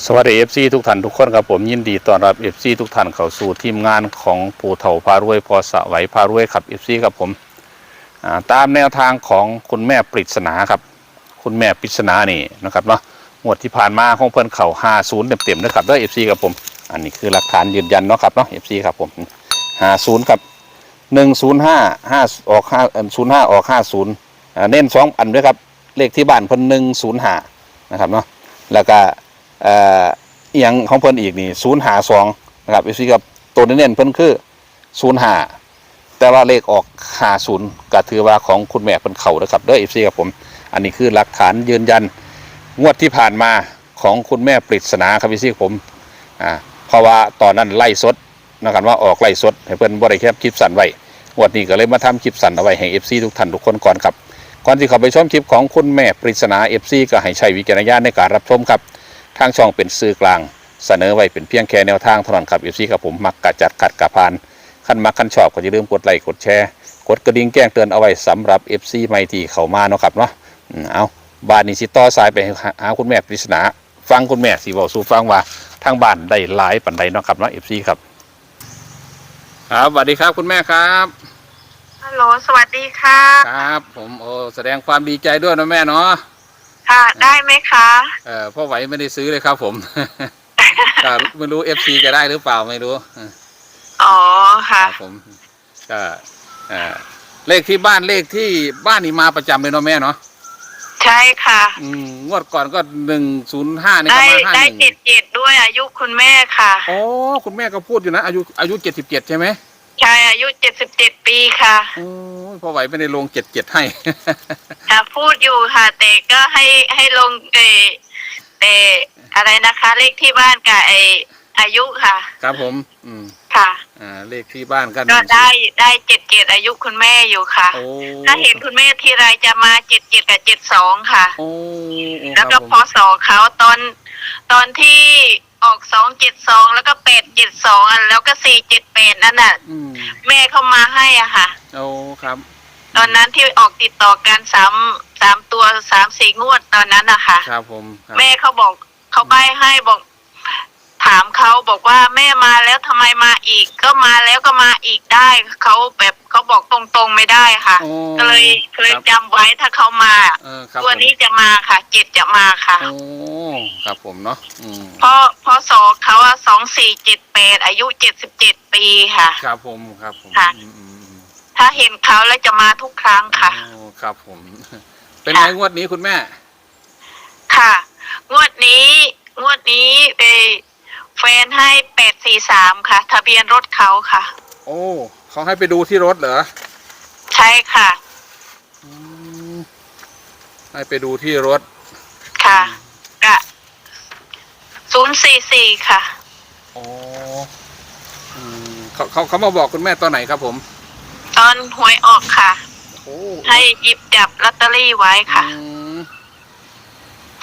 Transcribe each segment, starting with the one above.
สวัสดีเอฟซีทุกท่านทุกคนครับผมยินดีต้อนรับเอฟซีทุกท่านเข้าสู่ทีมงานของปู่เถาพารวยพอสะไหวพารวยครับเอฟซีครับผมตามแนวทางของคุณแม่ปริศนาครับ คุณแม่ปริศนานี่นะครับเนาะงวดที่ผ่านมาของเพิ่อนเข่า50เต็มๆนะครับด้อเอฟซีครับผม อันนี้คือหลักฐานยืนยันเนาะครับเนาะเอฟซีครับผม50ครับ105 5ออก5 05ออก50อ่าเน้นสองอันด้วยครับเลขที่บ้านเพิ่น105นะครับเนาะแล้วก็ อ่ออหย่างของเพิ่นอีกนี่ศูนย์หาสองนะครับอีซีกับตัวเน้นๆเพิ่นคือศูนย์หาแต่ว่าเลขออกหาศูนย์ก็ถือว่าของคุณแม่เพิ่นเข่านะครับเด้ออีซี่กับผม อันนี้คือหลักฐานยืนยัน งวดที่ผ่านมาของคุณแม่ปริศนาครับอีซี่กับผมอ่าเพราะว่าตอนนั้นไล่สดนะครับว่าออกไล่สดให้เพิ่นบ่ได้แคปคลิปสั้นไว้งวดนี้ก็เลยมาทำคลิปสั้นเอาไว้ให้ FC ทุกท่านทุกคนก่อนครับก่อนที่เข้าไปชมคลิปของคุณแม่ปริศนา FC ก็ให้ใช้วิจารณญาณในการรับชมครับ ทางช่องเป็นสื่อกลาง เสนอไว้เป็นเพียงแค่แนวทางเท่านั้นครับเอฟซีครับผมมักกะจัดขัดกะพานขั้นมักขั้นชอบก็อย่าลืมกดไลค์กดแชร์กดกระดิ่งแจ้งเตือนเอาไว้สำหรับ FC ใหม่ที่เข้ามาเนาะครับเนาะอืมเอาบ้านนี้สิต่อสายไปหาคุณแม่ปริศนาฟังคุณแม่สิบอกสู่ฟังว่าทางบ้านได้หลายปันใดเนาะครับเนาะ FC ครับครับสวัสดีครับคุณแม่ครับฮัลโหลสวัสดีค่ะครับ ผมโอ้แสดงความดีใจด้วยนะแม่เนาะ ค่ะ ได้ไหมคะ เออพ่อไหวไม่ได้ซื้อเลยครับ ผม ก็ไม่รู้ FC จะได้หรือเปล่าไม่รู้อ๋อค่ะครับผมก็เอ่อเลขที่บ้านเลขที่บ้านนี่มาประจำเลยเนาะแม่เนาะใช่ค่ะ อืมงวดก่อนก็หนึ่งศูนย์ห้านี่ก็ได้มาห้าได้หนึ่งเจ็ดเจ็ดด้วยอายุคุณแม่ค่ะโอ้คุณแม่ก็พูดอยู่นะอายุอายุเจ็ดสิบเจ็ดใช่ไหม ใช่อายุเจ็ดสิบเจ็ดปีค่ะโอ้ยพอไหวไม่ได้ลงเจ็ดเจ็ดให้ ค่ะ พูดอยู่ค่ะ แต่ก็ให้ให้ลงเออแต่อะไรนะคะ เลขที่บ้านกับไออายุค่ะ ครับผม อืม ค่ะ อ่า เลขที่บ้านกันก็ได้ได้เจ็ดเจ็ดอายุคุณแม่อยู่ค่ะ โอ้ถ้าเห็นคุณแม่ทีไรจะมาเจ็ดเจ็ดกับเจ็ดสองค่ะ โอ้โอ้แล้วคก็รับผมพอสอเขาตอนตอนที่ออกสองเจ็ดสองแล้วก็แปดเจ็ดสองแล้วก็สี่เจ็ดแปดนั่นน่ะ อืม แม่เข้ามาให้อะค่ะ โอ้ครับ ตอนนั้นที่ออกติดต่อกันสามสามตัวสามสี่งวดตอนนั้นอะค่ะครับผมครับแม่เขาบอกเขาใบให้บอก ถามเขาบอกว่าแม่มาแล้วทำไมมาอีก ก็มาแล้วก็มาอีกได้เขาแบบเขาบอกตรงๆไม่ได้ค่ะ โอ้ก็เลยเคยครับจำไว้ถ้าเขามา เออครับตัวผมนี้จะมาค่ะเจ็ดจะมาค่ะ โอ้ครับผมเนาะอืมเพราะเพราะสอเขาอะสองสี่เจ็ดแปดอายุเจ็ดสิบเจ็ดปีค่ะ ครับผมครับผมค่ะ อืมอืมอืมถ้าเห็นเขาแล้วจะมาทุกครั้งค่ะ โอ้ครับผม เป็นไงค่ะงวดนี้คุณแม่ ค่ะ งวดนี้งวดนี้เออ แฟนให้แปดสี่สามค่ะ ทะเบียนรถเขาค่ะ โอ้เขาให้ไปดูที่รถเหรอใช่ค่ะ อืมให้ไปดูที่รถค่ะกะศูนย์สี่สี่ค่ะ โอ้อืมเขาเขาเขามาบอกคุณแม่ตอนไหนครับผม ตอนหวยออกค่ะ โอ้ให้หยิบจับลอตเตอรี่ไว้ค่ะอืม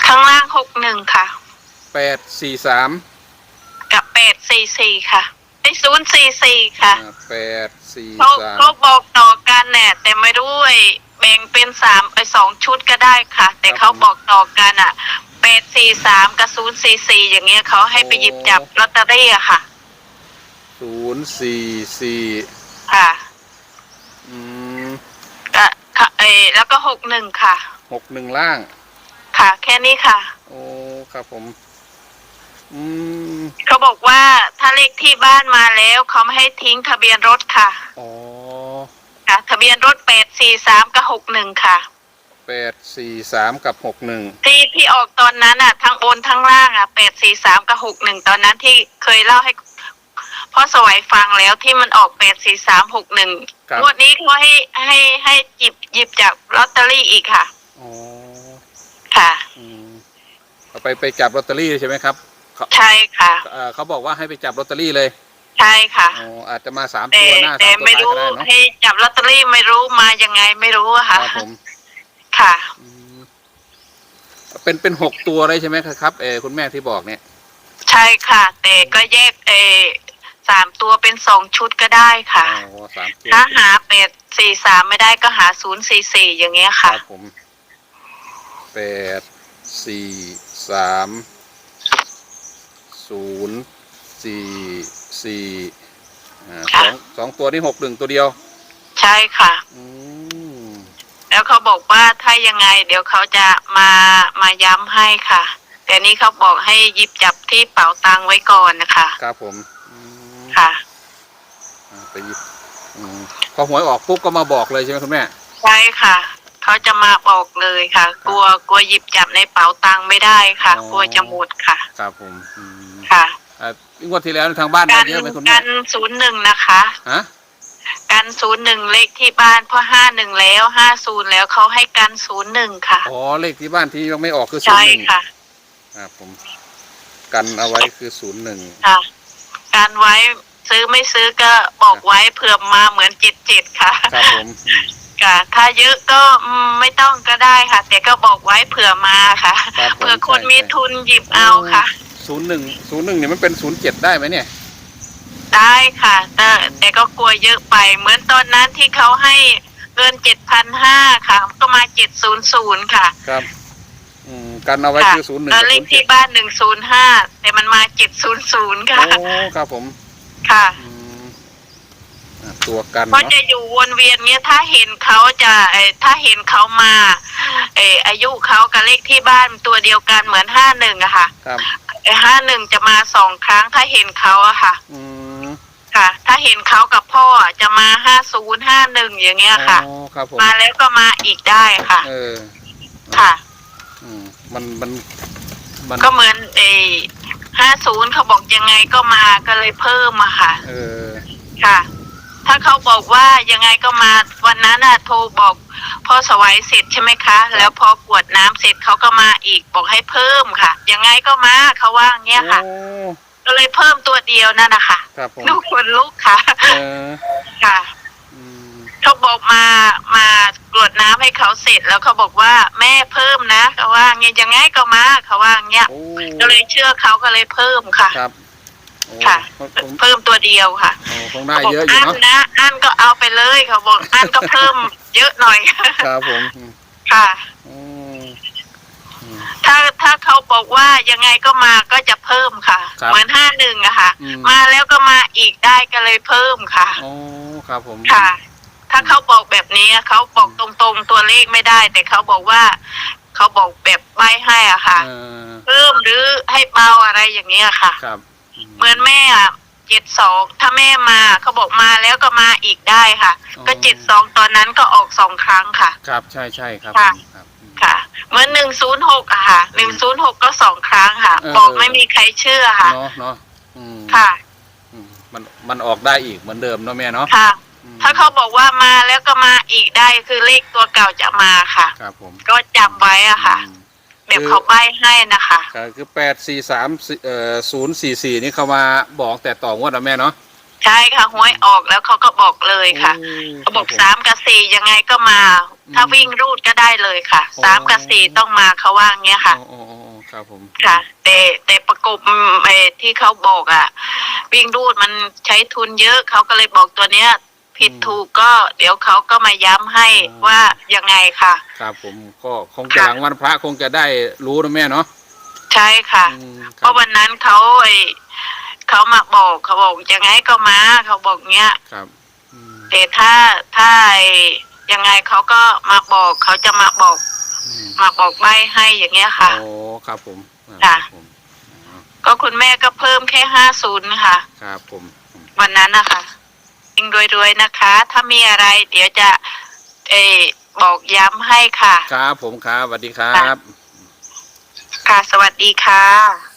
ข้างล่างหกหนึ่งค่ะ แปดสี่สามกับแปด สี่สี่ค่ะไอ้ศูนย์สี่สี่ค่ะแปดสี่เขาสามเขาบอกต่อกันแน่ะแต่ไม่รู้ไอ้แบ่งเป็นสามไอ้สองชุดก็ได้ค่ะ แต่เขาบอกต่อกันอะแปดสี่สามกับศูนย์สี่สี่อย่างเงี้ยเขาให้ไปหยิบจับลอตเตอรี่อะค่ะ ศูนย์สี่สี่ค่ะอืมก็ค่ะเออแล้วก็หกหนึ่งค่ะ หกหนึ่งล่าง ค่ะ แค่นี้ค่ะ โอ้ ครับผม อืมเขาบอกว่าถ้าเลขที่บ้านมาแล้วเขาไม่ให้ทิ้งทะเบียนรถค่ะ อ๋อค่ะ ทะเบียนรถแปดสี่สามกับหกหนึ่งค่ะ แปดสี่สามกับหกหนึ่งที่ที่ออกตอนนั้นอะ ทั้งบนทั้งล่างอะแปดสี่สามกับหกหนึ่งตอนนั้นที่เคยเล่าให้พ่อสวัยฟังแล้วที่มันออกแปดสี่สามหกหนึ่งครับงวดนี้เขาให้ให้ให้หยิบหยิบจากลอตเตอรี่อีกค่ะ อ๋อค่ะ อืมเอาไปไปจับลอตเตอรี่ใช่ไหมครับ เขาใช่ค่ะ เอ่อเขาบอกว่าให้ไปจับลอตเตอรี่เลยใช่ค่ะ อ๋ออาจจะมาสามแต่ตัวหน้าแต่สามตัวไม่ท้ายรู้ก็ได้เนาะให้จับลอตเตอรี่ไม่รู้มายังไงไม่รู้อะคค่ะรับผมค่ะ อืมเป็นเป็นหกตัวเลยใช่ไหมครับเออคุณแม่ที่บอกเนี่ยใช่ค่ะ แต่ก็แยกเออสามตัวเป็นสองชุดก็ได้ค่ะ อ๋อสามตัวถ้าหาแปดสี่สามไม่ได้ก็หาศูนย์สี่สี่อย่างเงี้ยคค่ะ รับผมแปดสี่สามค ศูนย์สี่สี่อ่าสค่ะองสองตัวนี้หกหนึ่งตัวเดียว ใช่ค่ะ อืมแล้วเขาบอกว่าถ้ายังไง เดี๋ยวเขาจะมามาย้ำให้ค่ะ แต่นี่เขาบอกให้หยิบจับที่เป๋าตังค์ไว้ก่อนนะคะ ครับผมอืมค่ะ อ่าไปหยิบอืมพอหวยออกปุ๊บก็มาบอกเลยใช่ไหมคุณแม่ ใช่ค่ะ เขาจะมาบอกเลยค่ะ กลัวกลัวหยิบจับในเป๋าตังค์ไม่ได้ค่ะ อ๋อ กลัวจะหมดค่ะ ครับผมอืมค่ะอ่างวดที่แล้วทางบ้านได้กันเยอะไหมคุณกัแม่นศูนย์หนึ่งนะคะ ฮะกันศูนย์หนึ่งเลขที่บ้านเพราะห้าหนึ่งแล้วห้าศูนย์แล้วเขาให้กันศูนย์หนึ่งค่ะ อ๋อเลขที่บ้านที่ยังไม่ออกคือศูนใช่ย์หนึ่งค่ะ ครับผมกันเอาไว้คือศูนย์หนึ่งค่ะ การไว้ซื้อไม่ซื้อก็บอกไว้เผื่อมาเหมือนเจ็ดเจ็ดค่ะ ครับผมอืม ค่ะ ถ้าเยอะก็อืมไม่ต้องก็ได้ค่ะ แต่ก็บอกไว้เผื่อมาค่ะ ครับผมเผื่อคนใช่มีใช่ ทุนหยิบเอาค่ะ ศูนย์หนึ่งศูนย์หนึ่งเนี่ยมันเป็นศูนย์เจ็ดได้ไหมเนี่ย ได้ค่ะ แต่แต่ก็กลัวเยอะไป เหมือนตอนนั้นที่เขาให้เงินเจ็ดพันห้าค่ะ ก็มาเจ็ดศูนย์ศูนย์ค่ะครับอืมกันเอาไว้ค่ะคือศูนย์หนึ่งแล้วกับเลศูขนย์เจ็ที่ดบ้านหนึ่งศูนย์ห้าแต่มันมาเจ็ดศูนย์ศูนย์ค่ะ โอ้ครับผมค่ะ อืมอะ ตัวกันเพราะเนาะจะอยู่วนเวียนเนี้ยถ้าเห็นเขาจะเอ่อถ้าเห็นเขามาเอออายุเขากับเลขที่บ้านตัวเดียวกันเหมือนห้าหนึ่งอะค่ะครับห้าหนึ่งจะมาสองครั้งถ้าเห็นเขาอะค่ะ อืมค่ะ ถ้าเห็นเขากับพ่ออะจะมาห้าศูนย์ห้าหนึ่งอย่างเงี้ยค่ะอ๋อครับผมมาแล้วก็มาอีกได้ค่ะ เออ ค่ะ อืมมันมันมันก็เหมือนเอห้าศูนย์เขาบอกยังไงก็มาก็เลยเพิ่มมาค่ะ เออ ค่ะ ถ้าเขาบอกว่ายังไงก็มาวันนั้นน่ะโทรบอกพ่อสวัยเสร็จใช่ไหมคะ แล้วพอกวดน้ำเสร็จเขาก็มาอีกบอกให้เพิ่มค่ะ ยังไงก็มาเขาว่าอย่างเงี้ยค่ะ โอ้ก็เลยเพิ่มตัวเดียวนั่นนะคะครับผมลูกคนลูกค่ะเออค่ะ อืมเขาบอกมามากรวดน้ำให้เขาเสร็จแล้วเขาบอกว่าแม่เพิ่มนะเขาว่าเงี้ยยังไงก็มาเขาว่าอย่างเงี้ยโอ้ก็เลยเชื่อเขาก็เลยเพิ่มค่ะ ครับโอ้ ค่ะคงคงเพิ่มตัวเดียวค่ะโอ้คงได้เขาบอกเยอะอยู่อันเนาะนะอันก็เอาไปเลยเขาบอกอันก็เพิ่มเยอะหน่อยครับผมอืมค่ะอืมอืมถ้าถ้าเขาบอกว่ายังไงก็มาก็จะเพิ่มค่ะครับเหมือนห้าหนึ่งอะค่ะอืมมาแล้วก็มาอีกได้ก็เลยเพิ่มค่ะโอ้ครับผมค่ะ ถ้าเขาบอกแบบนี้เขาบอกตรงๆตัวเลขไม่ได้ แต่เขาบอกว่าเขาบอกแบบใบให้อะค่ะเออเพิ่มหรือให้เบาอะไรอย่างเงี้ยค่ะ ครับ เหมือนแม่อะเจ็ดสองถ้าแม่มาเขาบอกมาแล้วก็มาอีกได้ค่ะก็เจ็ดสองตอนนั้นก็ออกสองครั้งค่ะ ครับใช่ใช่ครับค่ะ ผมครับอืมค่ะ เหมือนหนึ่งศูนย์หกอะค่ะหนึ่งศูนย์หกก็สองครั้งค่ะ เออ บอกไม่มีใครเชื่อค่ะ เนาะเนาะอืมค่ะ อืมมันมันออกได้อีกเหมือนเดิมเนาะแม่เนาะค่ะ อืมถ้าเขาบอกว่ามาแล้วก็มาอีกได้คือเลขตัวเก่าจะมาค่ะ ครับผมก็จำไว้อะค่ะ อืม แบบเขาใบให้นะคะก็คือแปดสี่สามเอ่อศูนย์สี่สี่นี่เขามาบอกแต่ต่องวดนะแม่เนาะใช่ค่ะหวยออกแล้วเขาก็บอกเลยค่ะโอ้เขาบอกครับสามกับสี่ยังไงก็มา ถ้าวิ่งรูดก็ได้เลยค่ะโอ้สามกับสี่ต้องมาเขาว่าอย่างเงี้ยผมค่ะโอ้โอ้โอ้โอ้ครับผมค่ะ แต่แต่ประกบไอ้ที่เขาบอกอะ วิ่งรูดมันใช้ทุนเยอะเขาก็เลยบอกตัวเนี้ย ผิดถูกก็เดี๋ยวเขาก็มาย้ำให้ว่ายังไงค่ะ ครับผมก็คงจะหลังวันพระคงจะได้รู้นะแม่เนาะใช่ค่ะอืมคเพรับราะวันนั้นเขาไอ้เขามาบอกเขาบอกยังไงก็มาเขาบอกเนี้ยครับอืมแต่ถ้าถ้าไอ้ยังไงเขาก็มาบอกเขาจะมาบอกอืมมาบอกใบให้อย่างเงี้ยค่ะโอ้ครับผมอ่าค่ะครับผมอ๋อก็คุณแม่ก็เพิ่มแค่ห้าศูนย์ค่ะ ครับผมอืมวันนั้นนะคะ ยิงรวยๆนะคะ ถ้ามีอะไร เดี๋ยวจะเออบอกย้ำให้ค่ะ ครับผมครับสวัสดีครับ ค่ะ สวัสดีค่ะ